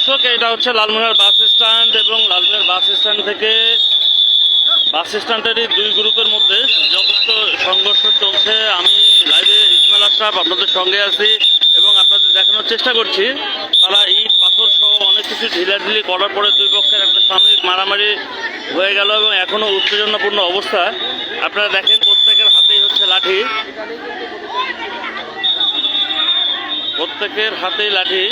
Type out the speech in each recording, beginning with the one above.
দর্শক এটা হচ্ছে লালমোহনার বাস স্ট্যান্ড এবং লালমোহনার বাস স্ট্যান্ড থেকে, বাস স্ট্যান্ডেরই দুই গ্রুপের মধ্যে যথেষ্ট সংঘর্ষ চলছে। আমি লাইভে ইসমাইল আশরাফ আপনাদের সঙ্গে আছি এবং আপনাদের দেখানোর চেষ্টা করছি। তারা এই পাথর সহ অনেক কিছু ঢিলাঢিলি করার পরে দুই পক্ষের একটা সাময়িক মারামারি হয়ে গেল এবং এখনও উত্তেজনাপূর্ণ অবস্থা। আপনারা দেখেন, প্রত্যেকের হাতেই হচ্ছে লাঠি। প্রত্যেকের হাতেই লাঠি।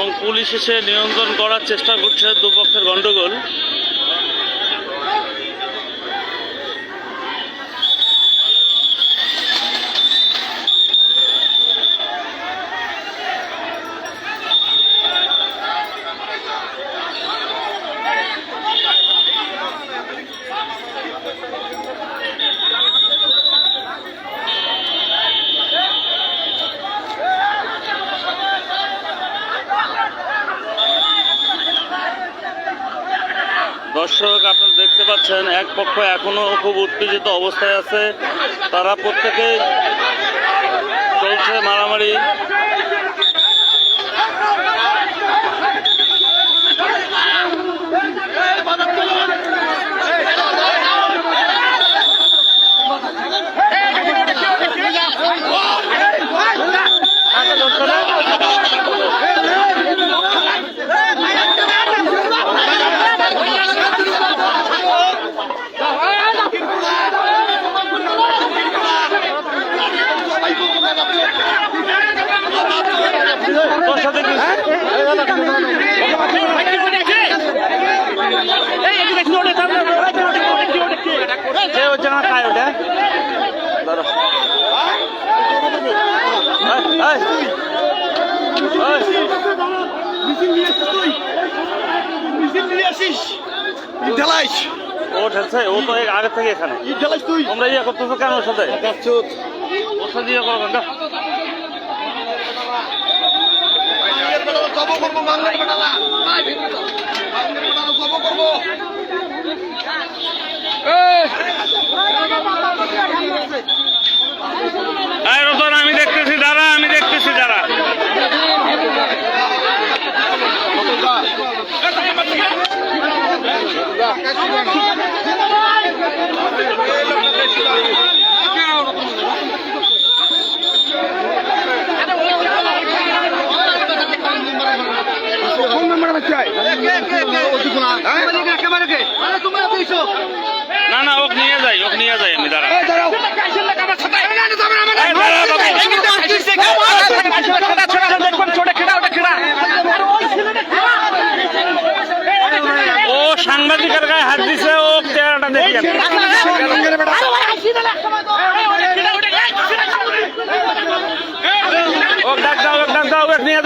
এবং পুলিশ এসে নিয়ন্ত্রণ করার চেষ্টা করছে দুপক্ষের গন্ডগোল। দর্শক, আপনারা দেখতে পাচ্ছেন, এক পক্ষ এখনও খুব উত্তেজিত অবস্থায় আছে। তারা প্রত্যেকেই চলছে মারামারি। ঢালাইস ও ঠেলছে ও তো আগে থেকে এখানে। ইট ঢালাইস তুই? তোমরা ইয়ে করতেছো কেন ওর সাথে? ওর সাথে ইয়ে করো কেন? কব করব বাংলার বেটালা বাংলার বেটালা কব করব এই রতন আমি দেখতেছি দাঁড়া আমি দেখতেছি দাঁড়া ফোন নাম্বার চাই না না ওক নিয়ে যাই ওক নিয়ে যাই আমি দাঁড়া দাঁড়াও এই, দাঁড়া বাবু। ও সাংবাদিকের গায়ে হাত দিছে ও চেহারাটা দেখি আমি। ওক ডাক দাও ওক ডাক দাও ওক নিয়ে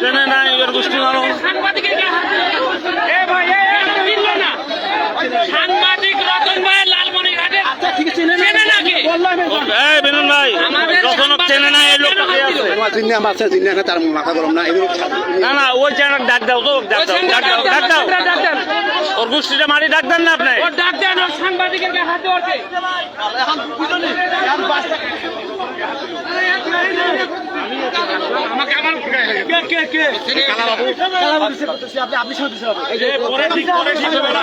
ট্রেনে নাই এবার গোষ্ঠী মানুষ। কে আছে জিন্না তার মাথা গরম না এগুলো না না ওই চ্যানেল ডাক দাও তো ডাক দাও ডাক দাও ডাক দাও। ওর গোষ্ঠীটা মারি ডাক দেন না আপনি। ওর ডাক দেন ওর সাংবাদিকের হাত আমার কে কে? কে পরে ঠিক পরে ঠিক হবে না।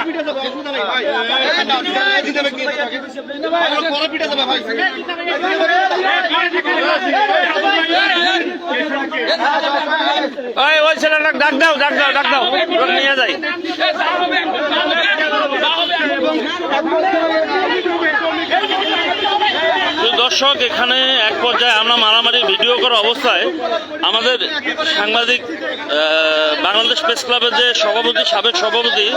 ওই ওই ছেলেটা ডাক দাও ডাক দাও ডাক দাও। নিয়ে যাই। দর্শক এখানে এক পর্যায়ে আমরা মারামারি ভিডিও করা অবস্থায় আমাদের সাংবাদিক বাংলাদেশ প্রেস ক্লাবের যে সভাপতি সাবেক সভাপতি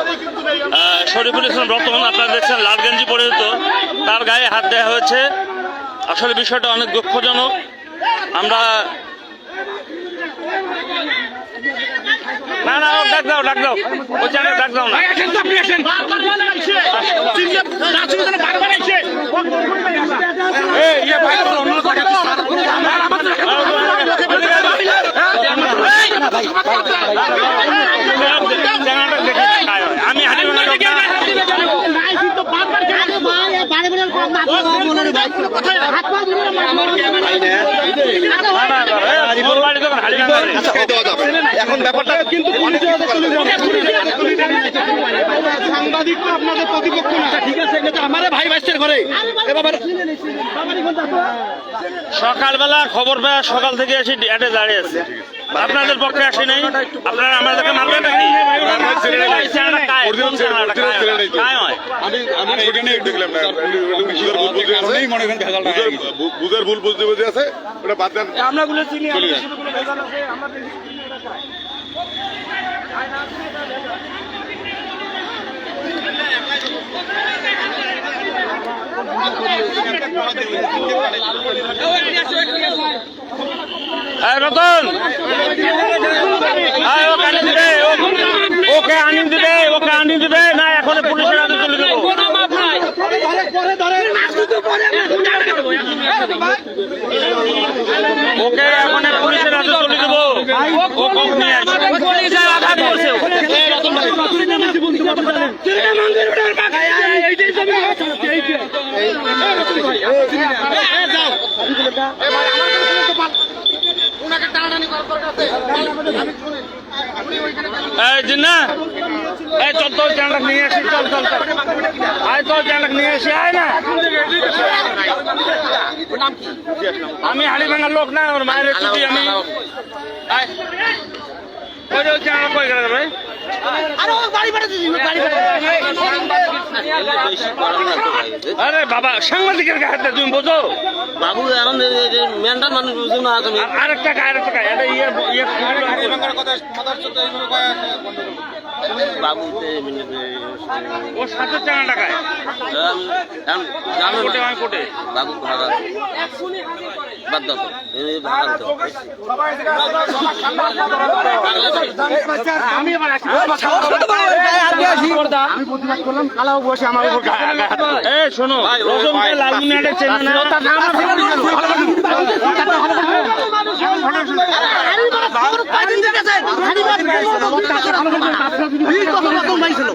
শরীফুল ইসলাম রতন আপনারা দেখছেন লাল গেঞ্জি পরিহিত তার গায়ে হাত দেওয়া হয়েছে। আসলে বিষয়টা অনেক দুঃখজনক। আমরা না না ডাক দাও ডাক দাও। ডাক দাও না। আমি এখন ব্যাপারটা কিন্তু সাংবাদিক তো আপনাদের প্রতিপক্ষ না। ঠিক আছে আমারে ভাই ভাইসের ঘরে। এবার সকালবেলা খবর পেয়ে সকাল থেকে এসে এটে দাঁড়িয়ে আছে। আপনাদের পক্ষে আসি নাই। আপনারা আমাদেরকে মারবেন নাকি? এই চ্যানেলটা কায়? কোন চ্যানেলটা কায়? কায় হয়? আমি আমি ওখানে দেখলাম না বুঝের মনে করেন বুঝের ভুল বুঝতে বুঝে আছে ওটা বাদ দেন আমরা গুলো চিনি চলে আমাদের যান। শুধু কোনো ভেজাল আছে আমরা দেখি। এই রতন। ওকে আনি দিবে ও- ওকে আনি দিবে ওকে আনি দিবে। না এখন পুলিশের হাতে চলে যাব ওকে এখন পুলিশের হাতে চলে দেবো ও করছে ওনাকে টানাটানি করার দরকার আছে আমি শুনেন জিন্না এই চল তোর চ্যানেলটা নিয়ে আসি চল চল চল আয় তোর চ্যানেলটা নিয়ে আসি আয় না আমি হাড়িভাঙার লোক না ওর মায়ের ছুটি আমি আয় ওই যে ওই চ্যানেল কই গেল ভাই আরে বাবা সাংবাদিকের কাছে তুমি বোঝো। বাবু এখন মেন্টাল মানুষ বুঝো না তুমি। আর আরেকটা কায় আরেকটা কায় এটা ইয়ে ইয়ে বাবু ও সাথে চ্যানেলটা টাকায়? বাবু বাদ দাও তো। এই ভাগা তো এ শোনো রতনকে লালমুনিয়াটে চেনে না ওই রতনক চেনে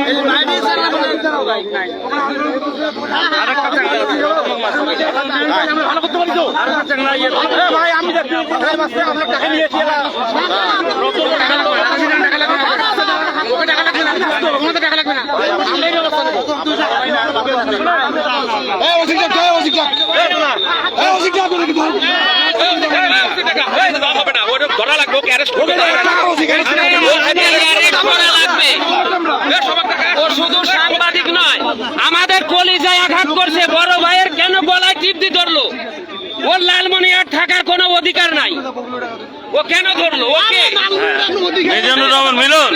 আমি ইয়ে দেখতে কোথায় এই ওসিকটা কে ওসিকটা এই ওসিকটা করে কি ধরবে ও শুধু সাংবাদিক নয় আমাদের কলিজায় আঘাত করছে, বড় ভাইয়ের কেন গলায় দিয়ে ধরলো? ওর লালমনিয়ার থাকার কোনো অধিকার নাই। ও কেন ধরলো? ওকে মিলন,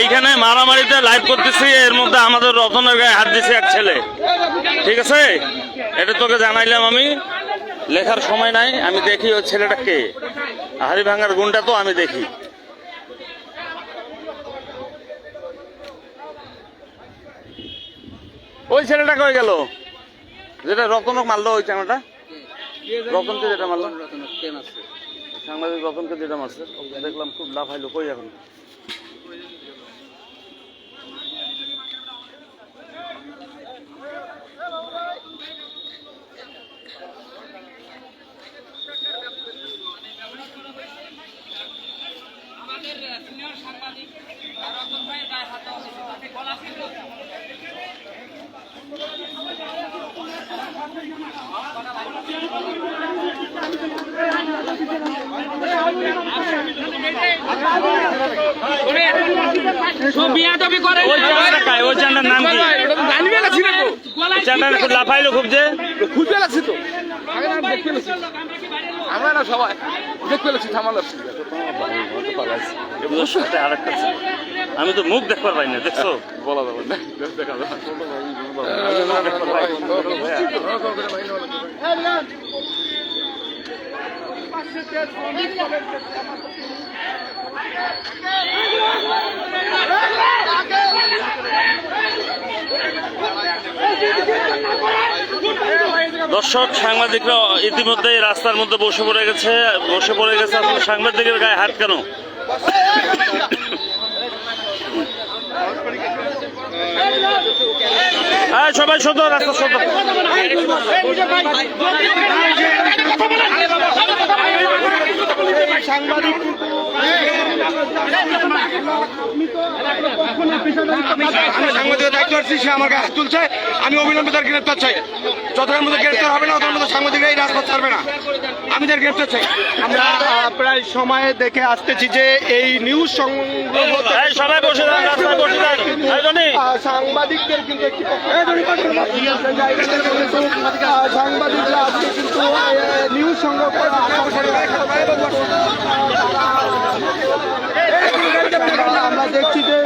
এইখানে মারামারিতে লাইভ করতেছি, এর মধ্যে আমাদের রতনের গায়ে হাত দিছে এক ছেলে। ঠিক আছে? এটা তোকে জানাইলাম আমি। লেখার সময় নাই, আমি দেখি ওই ছেলেটা কে। হাড়ি ভাঙার গুণটা তো আমি দেখি। ওই ছেলেটা কয়ে গেল? যেটা রতনক মারলো ওই চ্যানেলটা? রতনকে যেটা মারলো? সাংবাদিক রতনকে যেটা মারছে, দেখলাম খুব লাভ হাইলো কই এখন বিয়াদবি করে ওই চ্যানেলটা কায় ওই চ্যানেলটার নাম কি জানবে না ছিল তো ওই চ্যানেলটা খুব লাফাইলো খুব যে। খুঁজে লাগছে তো। আগে না দেখতে লাগছে আমরা না সবাই। দেখতে লাগছি থামাল। লাগছে এগুলোর আরেকটা ছিল। আমি তো মুখ দেখবার পাই না দেখছ? বলা যাবে না দেখা যাবে। দর্শক, সাংবাদিকরা ইতিমধ্যে রাস্তার মধ্যে বসে পড়ে গেছে। বসে পড়ে গেছে আসলে সাংবাদিকের গায়ে হাত কেন? হ্যাঁ সবাই শোধ রাস্তা শোধ সাংবাদিক দায়িত্ব আসছি সে আমার গায়ে হাত তুলছে। আমি অবিলম্বে তার গ্রেপ্তার চাই। যতক্ষণ মধ্যে গ্রেপ্তার হবে না ততক্ষণ মধ্যে সাংবাদিকরা এই রাজপথ ছাড়বে না। আমি তার গ্রেপ্তার চাই। আমরা প্রায় সময়ে দেখে আসতেছি যে এই নিউজ সংগ্রহ সাংবাদিকদের কিন্তু একটি সাংবাদিকরা আজকে কিন্তু নিউজ সংগ্রহ করে আমরা দেখছি যে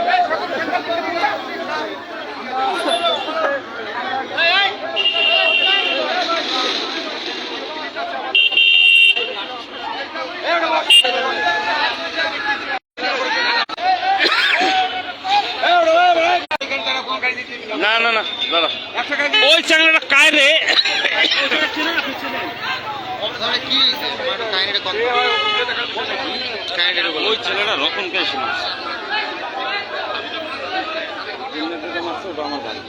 না না না দাদা ওই চ্যানেলটা কায় রে ওই ছেলেটা রকম কে ছিল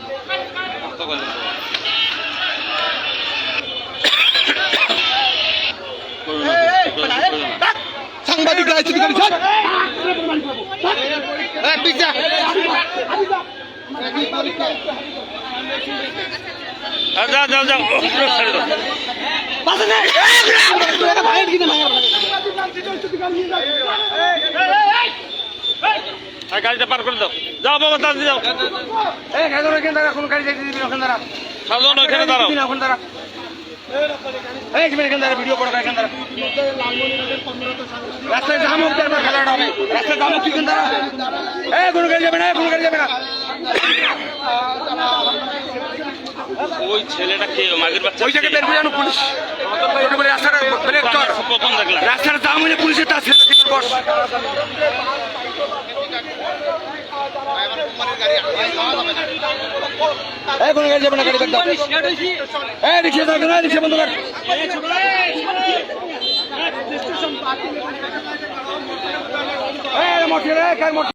সাংবাদিকরা এসে দিকে চল। এই, পিজ্জা। যাও যাও যাও ছেড়ে দাও আর গাড়িটা পার করে দাও। যাও বাবা তাড়াতাড়ি যাও। এই খাইদর এখানে দাঁড়া কোন গাড়ি যাইতে দিবি ওখানে দাঁড়া সাজন ওইখানে দাঁড়াও। ওখানে দাঁড়া এই তুমি এখানে দাঁড়া ভিডিও করো এখানে দাঁড়া রাস্তায় জাম হোক তারপর খেলাটা হবে রাস্তায় জাম হোক এখানে দাঁড়া এই কোনো গাড়ি যাবে না কোনো গাড়ি যাবে না। ওই ছেলেটা কে মাগের বাচ্চা ওই জায়গায় বের করে আনো পুলিশ। রাস্তাটা ব্রেক কর। রাস্তার জাম হলে পুলিশের তার ছেলে বস এই, কোনো গাড়ি যাবে না, গাড়ি ব্যাগ দাও। এই, রিক্সা থাকবে না, রিক্সা বন্ধ কর।